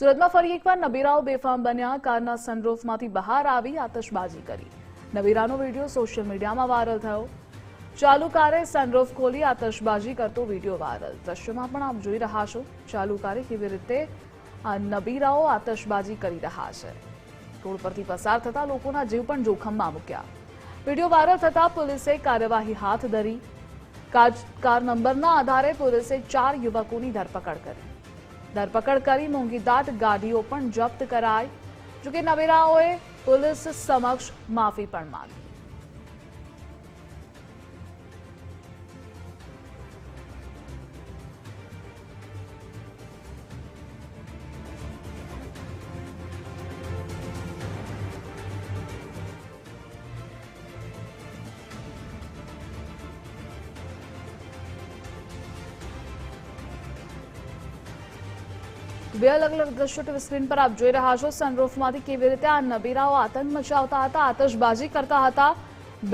સુરતમાં ફરી એકવાર નબીરાઓ બેફામ બન્યા. કારના સનરૂફમાંથી બહાર આવી આતશબાજી કરી. નબીરાનો વીડિયો સોશિયલ મીડિયામાં વાયરલ થયો. ચાલુ કારે સનરૂફ ખોલી આતશબાજી કરતો વીડિયો વાયરલ. દ્રશ્યમાં પણ આપ જોઈ રહ્યા છો, ચાલુ કારે કેવી રીતે નબીરાઓ આતશબાજી કરી રહ્યા છે. રોડ પરથી પસાર થતા લોકોના જીવ પણ જોખમમાં મૂક્યા. વીડિયો વાયરલ થતા પોલીસે કાર્યવાહી હાથ ધરી. કાર નંબરના આધારે પોલીસે ચાર યુવકોની ધરપકડ કરી. ધરપકડ કરી મોંઘીદાટ ગાડીઓ પણ જપ્ત કરાઈ. જોકે નવેરાઓએ પોલીસ સમક્ષ માફી પણ માંગી. બે અલગ અલગ દ્રશ્યો ટીવી સ્ક્રીન પર આપ જોઈ રહ્યા છો. સનરૂફમાંથી કેવી રીતે આ નબીરાઓ આતંક મચાવતા હતા, આતશબાજી કરતા હતા.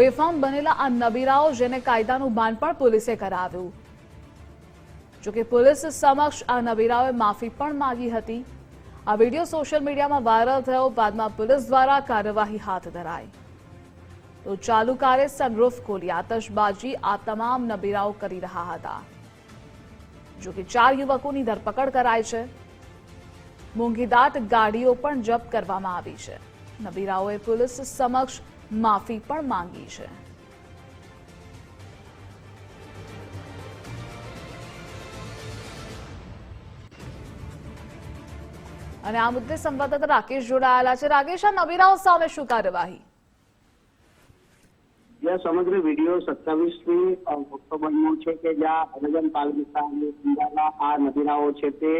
બેફામ બનેલા આ નબીરાઓ જેને કાયદાનું ભાન પણ પોલીસે કરાવ્યું. જોકે પોલીસ સમક્ષ આ નબીરાઓએ માફી પણ માંગી હતી. આ વીડિયો સોશિયલ મીડિયામાં વાયરલ થયો. બાદમાં પોલીસ દ્વારા કાર્યવાહી હાથ ધરાઈ. તો ચાલુ કારે સનરૂફ ખોલી આતશબાજી આ તમામ નબીરાઓ કરી રહ્યા હતા. જોકે ચાર યુવકોની ધરપકડ કરાઈ છે. મોંઘીદાટ ગાડીઓ પણ જપ્ત કરવામાં આવી છે. નબીરાઓએ પોલીસ સમક્ષ માફી પણ માંગી છે. અને આ મુદ્દે સંવાદદાતા રાકેશ જોડાયેલા છે. રાકેશ, આ નબીરાઓ સામે શું કાર્યવાહી? જ્યાં સમગ્ર વીડિયો સત્તાવીસમી ઓક્ટોબરનો છે કે જ્યાં અનગન પાલ વિસ્તારની આ નબીરાઓ છે તે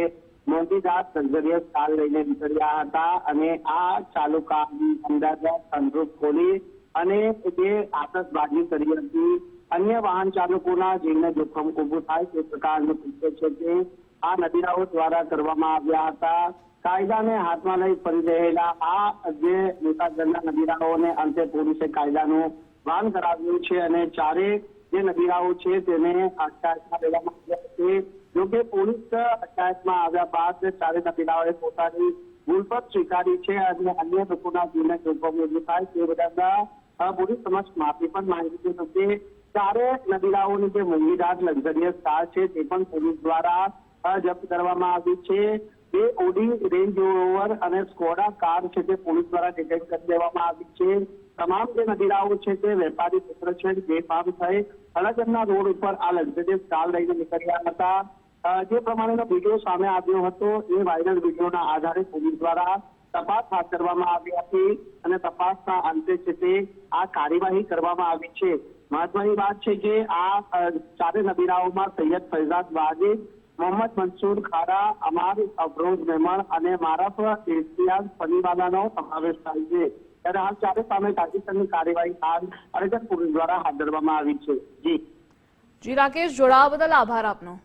મોંઘીદાર લક્ઝરિયસ કાર લઈને નીકળ્યા હતા અને આ ચાલુકાની અંદર સનરૂફ ખોલી અને જે આતશબાજી કરી હતી, અન્ય વાહન ચાલકોના જીવને જોખમ ઊભું થાય તે પ્રકારનું કૃત્ય છે તે આ નદીરાઓ દ્વારા કરવામાં આવ્યા હતા. કાયદાને હાથમાં લઈ ફરી રહેલા આ જે મોટાગઢના નદીરાઓને અંતે પોલીસે કાયદાનું ભાન કરાવ્યું છે અને ચારે જે નદીરાઓ છે તેને અટકાયતમાં લેવામાં આવ્યા છે. જોકે પોલીસ અટકાયતમાં આવ્યા બાદ ચારે નદીરાઓએ પોતાની ભૂલ પર સ્વીકારી છે અને અન્ય લોકોના જીવને જોખમ થાય તે અ, પોલીસ સમક્ષ માફી પણ માંગી છે. કે ચારે નદીરાઓની જે મોંઘીદાટ લક્ઝરિયસ કાર છે તે પણ પોલીસ દ્વારા જપ્ત કરવામાં આવી છે. બે ઓડી રેન્જ રોવર અને સ્કોડા કાર છે તે પોલીસ દ્વારા ડિટેક્ટ કરી દેવામાં આવી છે. તમામ જે નદીરાઓ છે તે વેપારી પુત્ર છે બેફામ થઈ અલગના રોડ ઉપર આ લક્ઝરિયસ કાર લઈને નીકળ્યા હતા. જે પ્રમાણેનો વીડિયો સામે આવ્યો હતો, એ વાયરલ વિડીયોના આધારે પોલીસ દ્વારા તપાસ હાથ ધરવામાં આવી હતી અને તપાસના અંતે છે તે આ કાર્યવાહી કરવામાં આવી છે. મહત્વની વાત છે કે આ ચારે નબીરાઓમાં સૈયદ ફૈઝાદ વાજિદ, મોહમ્મદ મંસૂર ખારા અમાર અફરોઝ મેમણ અને મારફ ઇર્તિયાઝ ફનીવાલાનો સમાવેશ થાય છે. ત્યારે હાલ ચારે સામે પાકિસ્તાનની કાર્યવાહી હાલ અરજન પોલીસ દ્વારા હાથ ધરવામાં આવી છે. જી. જી, રાકેશ, જોડાવા બદલ આભાર આપનો.